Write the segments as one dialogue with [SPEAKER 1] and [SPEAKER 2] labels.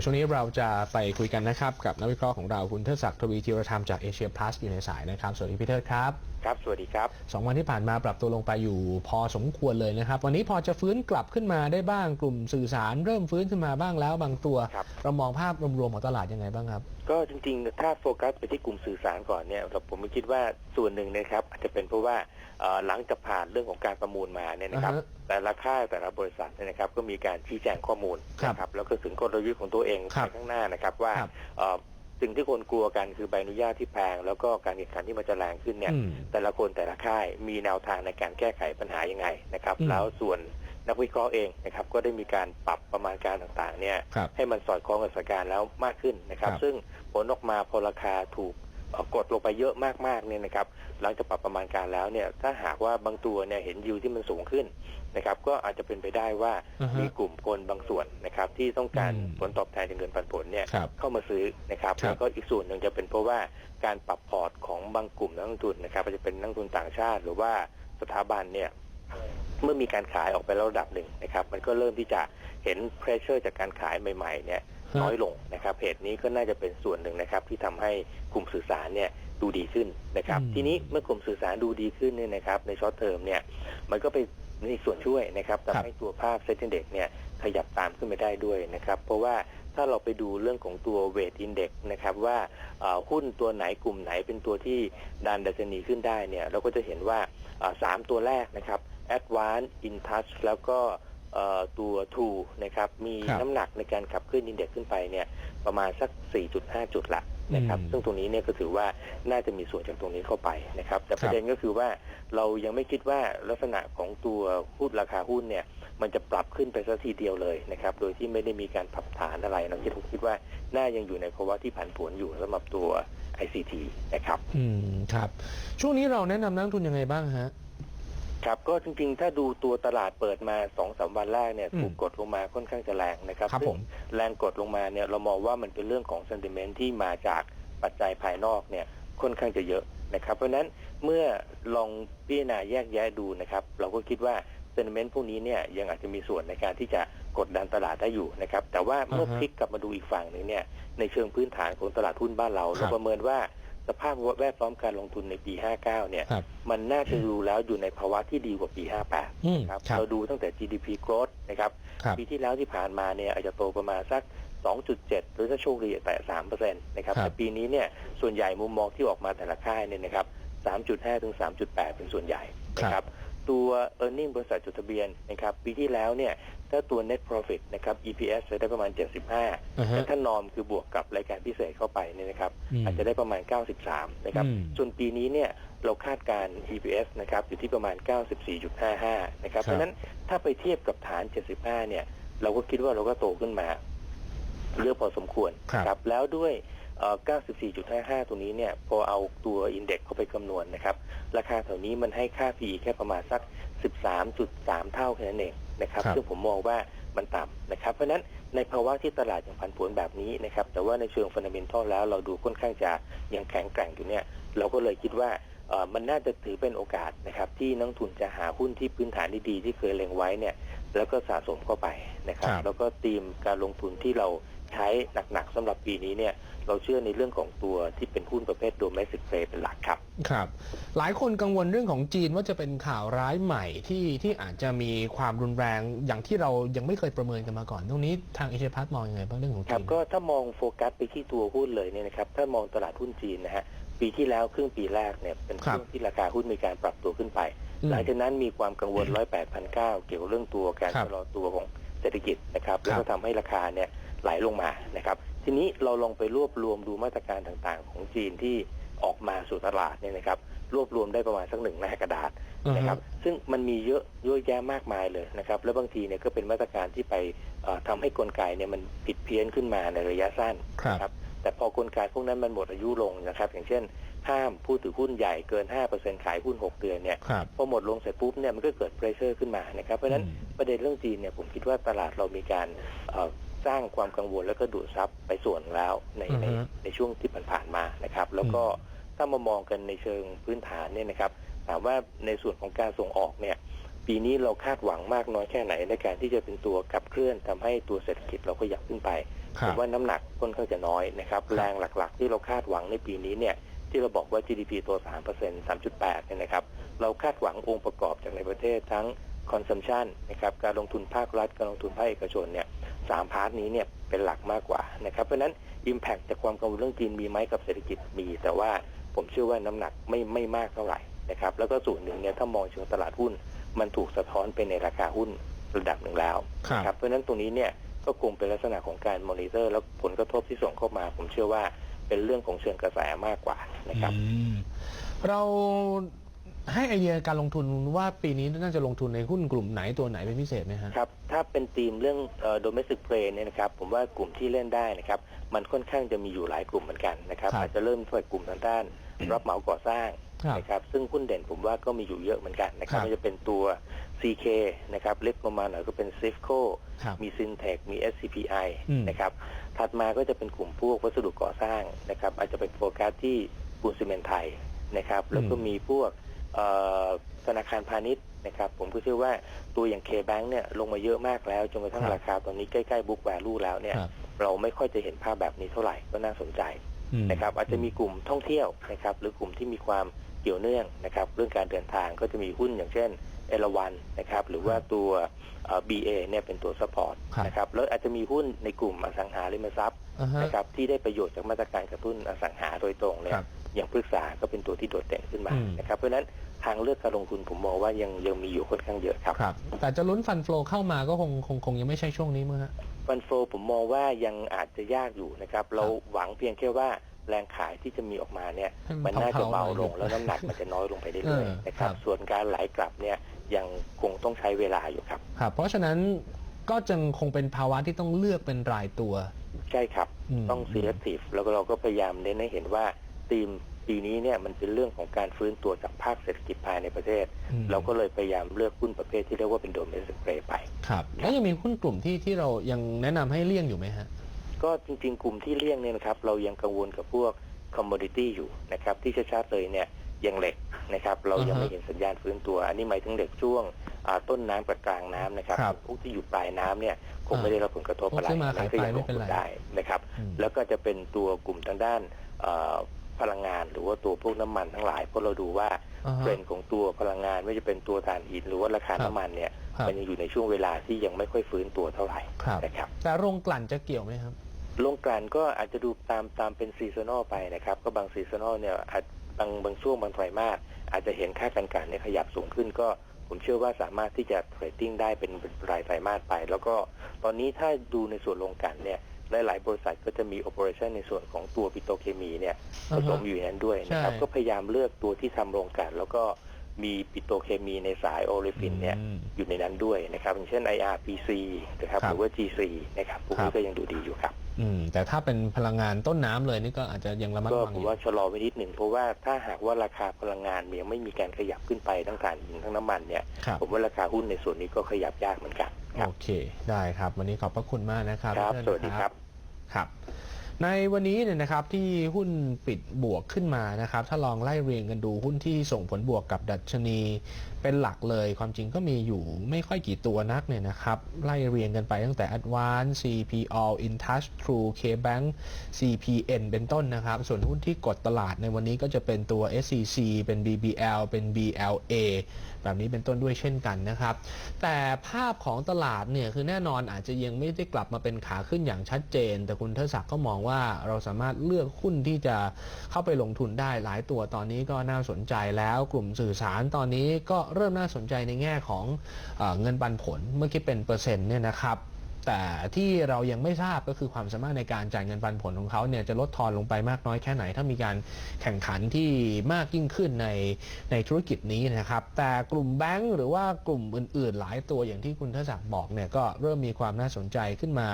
[SPEAKER 1] ยวช่วงนี้เราจะไปคุยกันนะครับ กับนักวิเคราะห์ของเราคุณเทิดศักดิ์ทวีธีรธรรมจากเอเชียพลัสอยู่ในสายนะครับ สวัสดีพี่เทิดครับ
[SPEAKER 2] ครับ สวัสดีครับ
[SPEAKER 1] สองวันที่ผ่านมาปรับตัวลงไปอยู่พอสมควรเลยนะครับ วันนี้พอจะฟื้นกลับขึ้นมาได้บ้างกลุ่มสื่อสารเริ่มฟื้นขึ้นมาบ้างแล้วบางตัว
[SPEAKER 2] ครับ
[SPEAKER 1] เรามองภาพรวมๆของตลาดยังไงบ้างครับ
[SPEAKER 2] ก็จริงๆ ถ้าโฟกัสไปที่กลุ่มสื่อสารก่อนเนี่ยเราผมคิดว่าส่วนหนึ่งนะครับ อาจจะเป็นเพราะว่าเอ่อหลังจากผ่านเรื่องของการประมูลมาเนี่ยนะครับ
[SPEAKER 1] อ่าฮะ
[SPEAKER 2] แต่ละค่ายแต่ละบริษัทเนี่ยนะครับ ก็มีการชี้แจงข้อมูล
[SPEAKER 1] ครับ
[SPEAKER 2] นะครับแล้วก็ถึงกลยุทธ์ของตัวเอง
[SPEAKER 1] ครับ
[SPEAKER 2] ไปข้างหน้านะครับว่า
[SPEAKER 1] ครับ
[SPEAKER 2] เอ่อ สิ่งที่คนกลัวกันคือใบอนุญาตที่แพง แล้วก็การแข่งขันที่มันจะแรงขึ้นเนี่ย
[SPEAKER 1] อืม
[SPEAKER 2] แต่ละคนแต่ละค่ายมีแนวทางในการแก้ไขปัญหายังไงนะครับ
[SPEAKER 1] อืม
[SPEAKER 2] แล้วส่วนนักวิเคราะห์เองนะครับก็ได้มีการปรับประมาณการต่างๆเนี่ย
[SPEAKER 1] ครับ
[SPEAKER 2] ให้มันสอดคล้องกับสถานการณ์แล้วมากขึ้นนะครับ
[SPEAKER 1] ครับ
[SPEAKER 2] ซึ่งผลออกมาพอราคาถูกเอ่อ กดลงไปเยอะมากๆเนี่ยนะครับหลังจากปรับประมาณการแล้วเนี่ยถ้าหากว่าบางตัวเนี่ยเห็นยิวที่มันสูงขึ้นนะครับก็อาจจะเป็นไปได้ว่า
[SPEAKER 1] อ่าฮะ
[SPEAKER 2] มีกลุ่มคนบางส่วนนะครับที่ต้องการ
[SPEAKER 1] อืม
[SPEAKER 2] ผลตอบแทนจากเงินปันผลเนี่ย
[SPEAKER 1] ครับ
[SPEAKER 2] เข้ามาซื้อนะครับ
[SPEAKER 1] ครับ
[SPEAKER 2] แล้วก็อีกส่วนหนึ่งจะเป็นเพราะว่าการปรับพอร์ตของบางกลุ่มนักลงทุนนะครับอาจจะเป็นนักลงทุนต่างชาติ หรือว่าสถาบันเนี่ยเมื่อมีการขายออกไปแล้วระดับหนึ่งนะครับมันก็เริ่มที่จะเห็นเพรสเชอร์จากการขายใหม่ๆเนี่ย
[SPEAKER 1] ฮะ
[SPEAKER 2] น้อยลงนะครับเหตุนี้ก็น่าจะเป็นส่วนหนึ่งนะครับที่ทำให้กลุ่มสื่อสารเนี่ยดูดีขึ้นนะครับ
[SPEAKER 1] อืม
[SPEAKER 2] ทีนี้เมื่อกลุ่มสื่อสารดูดีขึ้นเนี่ยนะครับในช็อตเทอมเนี่ยมันก็ไปมีส่วนช่วยนะครับ
[SPEAKER 1] ครับ
[SPEAKER 2] ทำให้ตัวภาพเซ็นเด็กเนี่ยขยับตามขึ้นไปได้ด้วยนะครับ เพราะว่าถ้าเราไปดูเรื่องของตัวเวทอินเด็กนะครับว่าเอ่อหุ้นตัวไหนกลุ่มไหนเป็นตัวที่ดันดัชนีขึ้นได้เนี่ยเราก็จะเห็นว่าเอ่อสามตัวแรกนะครับ Advance InTouch แล้วก็เอ่อ ตัว True นะครับ มี
[SPEAKER 1] ครับ
[SPEAKER 2] น้ำหนักในการขับเคลื่อนอินเด็กซ์ขึ้นไปเนี่ยประมาณสัก 4.5 จุดละนะครับ
[SPEAKER 1] อืม
[SPEAKER 2] ซึ่งตรงนี้เนี่ยก็ถือว่าน่าจะมีส่วนจากตรงนี้เข้าไปนะครับ แต่
[SPEAKER 1] ค
[SPEAKER 2] ป
[SPEAKER 1] รับ
[SPEAKER 2] ระเด็นก็คือว่าเรายังไม่คิดว่าลักษณะของตัวหุ้นราคาหุ้นเนี่ยมันจะปรับขึ้นไปสักทีเดียวเลยนะครับ โดยที่ไม่ได้มีการปรับฐานอะไรเราคิดคิดว่าน่ายังอยู่ในภาวะที่ผันผวนอยู่สำหรับตัว ICT นะครับ
[SPEAKER 1] อืม ครับ ช่วงนี้เราแนะนำนักลงทุนยังไงบ้างฮะ
[SPEAKER 2] ครับก็จริงๆ ถ้าดูตัวตลาดเปิดมา2อสวันแรกเนี่ย
[SPEAKER 1] อืม
[SPEAKER 2] ถูกกดลงมาค่อนข้างจะแรงนะครับ
[SPEAKER 1] ครับ
[SPEAKER 2] ซึ่ง
[SPEAKER 1] ผม
[SPEAKER 2] แรงกดลงมาเนี่ยเรามองว่ามันเป็นเรื่องของเซนติเมนต์ที่มาจากปัจจัยภายนอกเนี่ยค่อนข้างจะเยอะนะครับ เพราะฉะนั้นเมื่อลองพิจารณาแยกแยะดูนะครับ เราก็คิดว่าเซนติเมนต์พวกนี้เนี่ยยังอาจจะมีส่วนในการที่จะกดดันตลาดได้อยู่นะครับ แต่ว่าเมื่อ
[SPEAKER 1] อ่าฮะ
[SPEAKER 2] พลิกกลับมาดูอีกฝั่งหนึ่งเนี่ยในเชิงพื้นฐานของตลาดหุ้นบ้านเรา
[SPEAKER 1] ครั
[SPEAKER 2] เรา
[SPEAKER 1] บ
[SPEAKER 2] ประเมินว่า สภาพแวดล้อมการลงทุนในปี 59 เนี่ย
[SPEAKER 1] ครับ
[SPEAKER 2] มันน่าจะดูแล้วอยู่ในภาวะที่ดีกว่าปี 58
[SPEAKER 1] อืม
[SPEAKER 2] ครับ
[SPEAKER 1] ครับ
[SPEAKER 2] เราดูตั้งแต่ GDP growth นะครับ
[SPEAKER 1] ครับ
[SPEAKER 2] ปีที่แล้วที่ผ่านมาเนี่ยอาจจะโตประมาณสัก 2.7 หรือถ้าโชคดีแต่3%นะครับ
[SPEAKER 1] ครับ
[SPEAKER 2] แต่ปีนี้เนี่ยส่วนใหญ่มุมมองที่ออกมาแต่ละค่ายเนี่ยนะครับ 3.5 ถึง 3.8 เป็นส่วนใหญ่นะครับ ตัว e a r n i n g บริษัทจดทะเบียนนะครับปีที่แล้วเนี่ยถ้าตัว net profit นะครับ EPS จะได้ประมาณ 75
[SPEAKER 1] อ่า
[SPEAKER 2] แต่
[SPEAKER 1] ฮะ
[SPEAKER 2] ถ้านอมคือบวกกับรายการพิเศษเข้าไปเนี่ยนะครับ
[SPEAKER 1] อืม
[SPEAKER 2] อาจจะได้ประมาณ 93 นะครับ
[SPEAKER 1] อืม
[SPEAKER 2] ส่วนปีนี้เนี่ยเราคาดการณ์ EPS นะครับอยู่ที่ประมาณ 94.55 นะครับ
[SPEAKER 1] ครับ
[SPEAKER 2] เพราะฉะนั้นถ้าไปเทียบกับฐาน 75 เนี่ย เราก็คิดว่าเราก็โตขึ้นมาเยอะพอสมควร
[SPEAKER 1] ครับ
[SPEAKER 2] นะครับแล้วด้วยเอ่อ 94.55ตรงนี้เนี่ยพอเอาตัวอินเด็กเข้าไปคำนวณนะครับ ราคาแถวนี้มันให้ค่า PE แค่ประมาณสัก 13.3 เท่าแค่นั้นเองนะครับ
[SPEAKER 1] ครับ
[SPEAKER 2] ซึ่งผมมองว่ามันต่ำนะครับ เพราะฉะนั้นในภาวะที่ตลาดยังผันผวนแบบนี้นะครับ แต่ว่าในเชิงฟันเดเมนทัลแล้วเราดูค่อนข้างจะยังแข็งแกร่งอยู่เนี่ย เราก็เลยคิดว่าเอ่อมันน่าจะถือเป็นโอกาสนะครับ ที่นักลงทุนจะหาหุ้นที่พื้นฐานดีๆที่เคยเล็งไว้เนี่ย แล้วก็สะสมเข้าไปนะครับ
[SPEAKER 1] ครับ
[SPEAKER 2] แล้วก็ธีมการลงทุนที่เรา ใช้หนักๆสำหรับปีนี้เนี่ยเราเชื่อในเรื่องของตัวที่เป็นหุ้นประเภท domestic play เป็นหลักครับ
[SPEAKER 1] ครับ หลายคนกังวลเรื่องของจีนว่าจะเป็นข่าวร้ายใหม่ที่ที่อาจจะมีความรุนแรงอย่างที่เรายังไม่เคยประเมินกันมาก่อน ตรงนี้ทางเอเชียพัฒมองยังไงบ้างเรื่องของ
[SPEAKER 2] ค
[SPEAKER 1] จี
[SPEAKER 2] รับ
[SPEAKER 1] น
[SPEAKER 2] ก็ถ้ามองโฟกัสไปที่ตัวหุ้นเลยเนี่ยนะครับถ้ามองตลาดหุ้นจีนนะฮะปีที่แล้วครึ่งปีแรกเนี่ยเป็น
[SPEAKER 1] ครับ
[SPEAKER 2] ช่วงที่ราคาหุ้นมีการปรับตัวขึ้นไป
[SPEAKER 1] อืม
[SPEAKER 2] หลังจากนั้นมีความกังวล108,900เกี่ยวกับเรื่องตัวการ
[SPEAKER 1] ครับ
[SPEAKER 2] ชะลอตัวของเศรษฐกิจนะครับแล้ว
[SPEAKER 1] ครั
[SPEAKER 2] ก็
[SPEAKER 1] บ
[SPEAKER 2] ทำให้ราคาเนี่ย ไหลลงมานะครับ ทีนี้เราลองไปรวบรวมดูมาตรการต่างๆ ของจีนที่ออกมาสู่ตลาดเนี่ยนะครับ รวบรวมได้ประมาณสักหนึ่งหน้ากระดาษ
[SPEAKER 1] อือฮึ
[SPEAKER 2] นะครับ ซึ่งมันมีเยอะเยอะแยะมากมายเลยนะครับ แล้วบางทีเนี่ยก็เป็นมาตรการที่ไปเอ่อทำให้กลไกเนี่ยมันผิดเพี้ยนขึ้นมาในระยะสั้น
[SPEAKER 1] ครับ
[SPEAKER 2] นะครับ แต่พอกลไกพวกนั้นมันหมดอายุลงนะครับ อย่างเช่น ห้ามผู้ถือหุ้นใหญ่เกิน 5%ขายหุ้น 6 เดือนเนี่ย
[SPEAKER 1] ครับ
[SPEAKER 2] พอหมดลงเสร็จปุ๊บเนี่ยมันก็เกิดเพรสเชอร์ขึ้นมานะครับ เพราะฉะนั้น
[SPEAKER 1] อืม
[SPEAKER 2] ประเด็นเรื่องจีนเนี่ยผมคิดว่าตลาดเรามีการเอ่อ สร้างความกังวลแล้วก็ดูดซับไปส่วนแล้วในใน
[SPEAKER 1] อือฮึ
[SPEAKER 2] ในช่วงที่ผ่านๆมานะครับ แล้วก็ถ้ามามองกันในเชิงพื้นฐานเนี่ยนะครับถามว่าในส่วนของการส่งออกเนี่ย ปีปีนี้เราคาดหวังมากน้อยแค่ไหนในการที่จะเป็นตัวขับเคลื่อนทำให้ตัวเศรษฐกิจเราขยับขึ้นไป
[SPEAKER 1] ค
[SPEAKER 2] ผ
[SPEAKER 1] รับ
[SPEAKER 2] มว่าน้ำหนักค่อนข้างจะน้อยนะครับ
[SPEAKER 1] ครับ
[SPEAKER 2] แรงหลักๆ ที่เราคาดหวังในปีนี้เนี่ยที่เราบอกว่า GDP ตัว 3% 3.8เนี่ยนะครับ เราคาดหวังองค์ประกอบจากในประเทศทั้ง consumption นะครับ การลงทุนภาครัฐ การลงทุนภาคเอกชนเนี่ย สามพาร์ทนี้เนี่ยเป็นหลักมากกว่านะครับ เพราะฉะนั้น Impact จากความกังวลเรื่องจีนมีไหมกับเศรษฐกิจมี แต่ว่าผมเชื่อว่าน้ำหนักไม่ไม่มากเท่าไหร่นะครับแล้วก็ส่วนหนึ่งเนี่ยถ้ามองเชิงตลาดหุ้น มันถูกสะท้อนไปในราคาหุ้นระดับหนึ่งแล้ว
[SPEAKER 1] ครับ
[SPEAKER 2] นะครับเพราะฉะนั้นตรงนี้เนี่ยก็คงเป็นลักษณะของการมอนิเตอร์ แล้วผลกระทบที่ส่งเข้ามา ผมเชื่อว่าเป็นเรื่องของเชิงกระแสมากกว่านะครับ
[SPEAKER 1] อืมเรา ให้ไอเดียการลงทุนว่าปีนี้น่าจะลงทุนในหุ้นกลุ่มไหนตัวไหนเป็นพิเศษไหมฮะ
[SPEAKER 2] ครับ ถ้าเป็นธีมเรื่องเอ่อ domestic play เนี่ยนะครับ ผมว่ากลุ่มที่เล่นได้นะครับ มันค่อนข้างจะมีอยู่หลายกลุ่มเหมือนกันนะครับ
[SPEAKER 1] ครับ
[SPEAKER 2] อาจจะเริ่มจากกลุ่มทางด้าน รับเหมาก่อสร้าง
[SPEAKER 1] ครับ
[SPEAKER 2] นะครับ ซึ่งหุ้นเด่นผมว่าก็มีอยู่เยอะเหมือนกันนะครับ
[SPEAKER 1] ครับ
[SPEAKER 2] ไม่ว่าจะเป็นตัว CK นะครับเล็กลงมาหน่อยก็เป็น Sifco
[SPEAKER 1] ครับ
[SPEAKER 2] มี Syntec มี SCPI
[SPEAKER 1] อืม
[SPEAKER 2] นะครับ ถัดมาก็จะเป็นกลุ่มพวกวัสดุก่อสร้างนะครับ อาจจะเป็นโฟกัสที่ปูนซีเมนต์ไทยนะครับ แล้วก็มีพวกเอ่อ ธนาคารพาณิชย์นะครับ ผมก็เชื่อว่าตัวอย่าง K-Bank เนี่ยลงมาเยอะมากแล้วจนกระทั่ง
[SPEAKER 1] ครับ
[SPEAKER 2] ราคาตอนนี้ใกล้ๆ book value แล้วเนี่ย
[SPEAKER 1] ครับ
[SPEAKER 2] เราไม่ค่อยจะเห็นภาพแบบนี้เท่าไหร่ก็น่าสนใจ
[SPEAKER 1] อืม
[SPEAKER 2] นะครับอาจจะมีกลุ่มท่องเที่ยวนะครับหรือกลุ่มที่มีความเกี่ยวเนื่องนะครับเรื่องการเดินทางก็จะมีหุ้นอย่างเช่นเอราวันนะครับหรือว่าตัวเอ่อ BA เนี่ยเป็นตัวซัพพอร์ต
[SPEAKER 1] ครับ
[SPEAKER 2] นะครับแล้วอาจจะมีหุ้นในกลุ่มอสังหาริมทรัพย์
[SPEAKER 1] อ่าฮะ
[SPEAKER 2] นะครับที่ได้ประโยชน์จากมาตรการกระตุ้นอสังหาโดยตรงเนี่
[SPEAKER 1] ค
[SPEAKER 2] ย
[SPEAKER 1] รับ
[SPEAKER 2] อย่างพฤกษาก็เป็นตัวที่โดดเด่นขึ้นมา
[SPEAKER 1] อืม
[SPEAKER 2] นะครับเพราะฉะนั้นทางเลือกการลงทุนผมมองว่ายังยังมีอยู่ค่อนข้างเยอะครับ
[SPEAKER 1] ครับ แต่จะลุ้นฟันโฟลเข้ามาก็คงคงคงยังไม่ใช่ช่วงนี้มั้งฮะ
[SPEAKER 2] ฟันโฟผมมองว่ายังอาจจะยากอยู่นะครับ เราหวังเพียงแค่ว่าแรงขายที่จะมีออกมาเนี่ย
[SPEAKER 1] ให้มั
[SPEAKER 2] มัน
[SPEAKER 1] น
[SPEAKER 2] น่าจะ
[SPEAKER 1] เบาๆ
[SPEAKER 2] เบา
[SPEAKER 1] หน่อย
[SPEAKER 2] ลงแล้วน้ำหนักมันจะน้อยลงไปเรื่อย
[SPEAKER 1] เออ
[SPEAKER 2] ๆนะครับ
[SPEAKER 1] ครับ
[SPEAKER 2] ส่วนการไหลกลับเนี่ยยังคงต้องใช้เวลาอยู่ครับ
[SPEAKER 1] ครับเพราะฉะนั้นก็จึงคงเป็นภาวะที่ต้องเลือกเป็นรายตัว
[SPEAKER 2] ใช่ครับ
[SPEAKER 1] ม
[SPEAKER 2] ต้อง selective แล้วก็เราก็พยายามเน้นให้เห็นว่า ธีมปีนี้เนี่ยมันเป็นเรื่องของการฟื้นตัวจากภาคเศรษฐกิจภายในประเทศ
[SPEAKER 1] อืม
[SPEAKER 2] เราก็เลยพยายามเลือกหุ้นประเภทที่เรียกว่าเป็น domestic play ไป
[SPEAKER 1] ครับ แล้วยังมีหุ้นกลุ่มที่ที่เรายังแนะนำให้เลี่ยงอยู่ไหมฮะ
[SPEAKER 2] ก็จริงๆ กลุ่มที่เลี่ยงเนี่ยนะครับเรายังกังวลกับพวก commodity อยู่นะครับที่ชัดๆเลยเนี่ยยังเหล็กนะครับเรายัง
[SPEAKER 1] อ่าฮะ
[SPEAKER 2] ไม่เห็นสัญญาณฟื้นตัว อันนี้หมายถึงเหล็กช่วงอ่าต้นน้ำกับกลางน้ำนะครับ
[SPEAKER 1] ครับ
[SPEAKER 2] พวกที่อยู่ปลายน้ำเนี่ยคง
[SPEAKER 1] อ่า
[SPEAKER 2] ไม่ได้รับผลกระทบอะไร
[SPEAKER 1] พวกที่มาขาย
[SPEAKER 2] ก็ยัง
[SPEAKER 1] ไป
[SPEAKER 2] ล
[SPEAKER 1] ไม่
[SPEAKER 2] ง
[SPEAKER 1] เป็น
[SPEAKER 2] ทุ
[SPEAKER 1] ไร
[SPEAKER 2] นได้นะครับ
[SPEAKER 1] อืม
[SPEAKER 2] แล้วก็จะเป็นตัวกลุ่มทางด้านเอ่อ พลังงาน หรือว่าตัวพวกน้ำมันทั้งหลายเพราะเราดูว่า
[SPEAKER 1] อ่า
[SPEAKER 2] เท
[SPEAKER 1] ฮะ
[SPEAKER 2] รนด์ของตัวพลังงานไม่ว่าจะเป็นตัวถ่านหินหรือว่าราคา
[SPEAKER 1] ครับ
[SPEAKER 2] น้ำมันเนี่ย
[SPEAKER 1] ครับ
[SPEAKER 2] มันยังอยู่ในช่วงเวลาที่ยังไม่ค่อยฟื้นตัวเท่าไหร่
[SPEAKER 1] ครับ
[SPEAKER 2] นะครับ
[SPEAKER 1] แต่โรงกลั่นจะเกี่ยวไหมครับ
[SPEAKER 2] ลงกลั่นก็อาจจะดูตามตามเป็นซีซันอลไปนะครับ ก็บางซีซันอลเนี่ยอาจบางบางช่วงบางไตรมาสอาจจะเห็นค่าการกลั่นเนี่ยขยับสูงขึ้นก็ผมเชื่อว่าสามารถที่จะเทรดดิ้งได้เป็นเป็นรายไตรมาสไป แล้วก็ตอนนี้ถ้าดูในส่วนโรงกลั่นเนี่ย หลายๆบริษัทก็จะมีโอเปอเรชันในส่วนของตัวปิโตรเคมีเนี่ยผ
[SPEAKER 1] อ่าฮะ
[SPEAKER 2] สมอยู่ในนั้นด้วยนะครับ
[SPEAKER 1] ใช่
[SPEAKER 2] ก็พยายามเลือกตัวที่ทำโรงกลั่นแล้วก็มีปิโตรเคมีในสายโอเลฟินเนี่ย
[SPEAKER 1] อืม
[SPEAKER 2] อยู่ในนั้นด้วยนะครับอย่างเช่น IRPC นะครับ
[SPEAKER 1] ครับ
[SPEAKER 2] หรือว่า GC นะครับพวก
[SPEAKER 1] ครั
[SPEAKER 2] นี้
[SPEAKER 1] บ
[SPEAKER 2] ก็ยังดูดีอยู่ครับ
[SPEAKER 1] อืมแต่ถ้าเป็นพลังงานต้นน้ำเลยนี่ก็อาจจะยังระมัด
[SPEAKER 2] ก็
[SPEAKER 1] ระวัง
[SPEAKER 2] ผ
[SPEAKER 1] อ
[SPEAKER 2] ม
[SPEAKER 1] ยู่
[SPEAKER 2] ว่าชะลอไว้นิดหนึ่งเพราะว่าถ้าหากว่าราคาพลังงานยังไม่มีการขยับขึ้นไปทั้งถ่านหินทั้งน้ำมันเนี่ย
[SPEAKER 1] ครับ
[SPEAKER 2] ผมว่าราคาหุ้นในส่วนนี้ก็ขยับยากเหมือนกันครั
[SPEAKER 1] โอบเคได้ครับ วันนี้ขอบพระคุณมากนะครับ
[SPEAKER 2] ครับ
[SPEAKER 1] พี่
[SPEAKER 2] ส
[SPEAKER 1] เทิ
[SPEAKER 2] วัสดีครับ
[SPEAKER 1] ครับ ในวันนี้เนี่ยนะครับที่หุ้นปิดบวกขึ้นมานะครับ ถ้าลองไล่เรียงกันดูหุ้นที่ส่งผลบวกกับดัชนีเป็นหลักเลย ความจริงก็มีอยู่ไม่ค่อยกี่ตัวนักเนี่ยนะครับ ไล่เรียงกันไปตั้งแต่ Advance CPO InTouch True KBank CPN เป็นต้นนะครับ ส่วนหุ้นที่กดตลาดในวันนี้ก็จะเป็นตัว SCC เป็น BBL เป็น BLA แบบนี้เป็นต้นด้วยเช่นกันนะครับ แต่ภาพของตลาดเนี่ยคือแน่นอนอาจจะยังไม่ได้กลับมาเป็นขาขึ้นอย่างชัดเจน แต่คุณเทดศักดิ์ก็มองว่า่าเราสามารถเลือกหุ้นที่จะเข้าไปลงทุนได้หลายตัวตอนนี้ก็น่าสนใจแล้วกลุ่มสื่อสารตอนนี้ก็เริ่มน่าสนใจในแง่ของเอเงินปันผลเมื่อคิดเป็นเปอร์เซ็นต์เนี่ยนะครับ แต่ที่เรายังไม่ทราบก็คือความสามารถในการจ่ายเงินปันผลของเขาเนี่ยจะลดทอนลงไปมากน้อยแค่ไหน ถ้ามีการแข่งขันที่มากยิ่งขึ้นในในธุรกิจนี้นะครับ แต่กลุ่มแบงก์หรือว่ากลุ่มอื่น ๆ หลายตัวอย่างที่คุณทศักดิ์บอกเนี่ยก็เริ่มมีความน่าสนใจขึ้นมา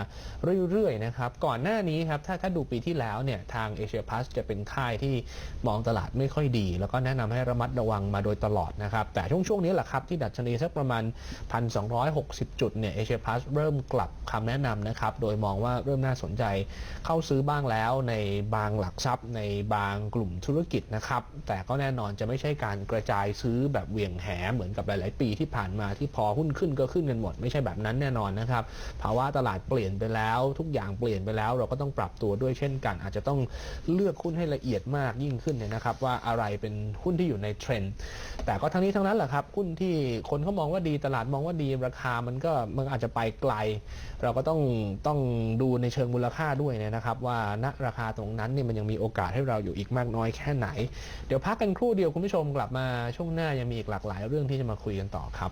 [SPEAKER 1] เรื่อย ๆ นะครับ ก่อนหน้านี้ครับถ้าถ้าดูปีที่แล้วเนี่ยทางเอเชียพ s จะเป็นค่ายที่มองตลาดไม่ค่อยดี แล้วก็แนะนำให้ระมัดระวังมาโดยตลอดนะครับแต่ช่วงช่วงๆนี้แหละครับที่ดัชนีสักประมาณ 1,260 จุดเนี่ยเอเชียพ s เริ่มกลับ คำแนะนำนะครับ โดยมองว่าเริ่มน่าสนใจเข้าซื้อบ้างแล้วในบางหลักทรัพย์ในบางกลุ่มธุรกิจนะครับ แต่ก็แน่นอนจะไม่ใช่การกระจายซื้อแบบเหวี่ยงแหเหมือนกับหลาย ๆ ปีที่ผ่านมาที่พอหุ้นขึ้นก็ขึ้นกันหมด ไม่ใช่แบบนั้นแน่นอนนะครับภาวะตลาดเปลี่ยนไปแล้วทุกอย่างเปลี่ยนไปแล้ว เราก็ต้องปรับตัวด้วยเช่นกัน อาจจะต้องเลือกหุ้นให้ละเอียดมากยิ่งขึ้นเนี่ยนะครับ ว่าอะไรเป็นหุ้นที่อยู่ในเทรนด์แต่ก็ทั้งนี้ทั้งนั้นแหละครับหุ้นที่คนเขามองว่าดีตลาดมองว่าดีราคามันก็มันอาจจะไปไกลเราก็ต้องต้องดูในเชิงมูลค่าด้วยนะครับว่าณราคาตรงนั้นเนี่ยมันยังมีโอกาสให้เราอยู่อีกมากน้อยแค่ไหน เดี๋ยวพักกันครู่เดียวคุณผู้ชมกลับมาช่วงหน้ายังมีอีกหลากหลายเรื่องที่จะมาคุยกันต่อครับ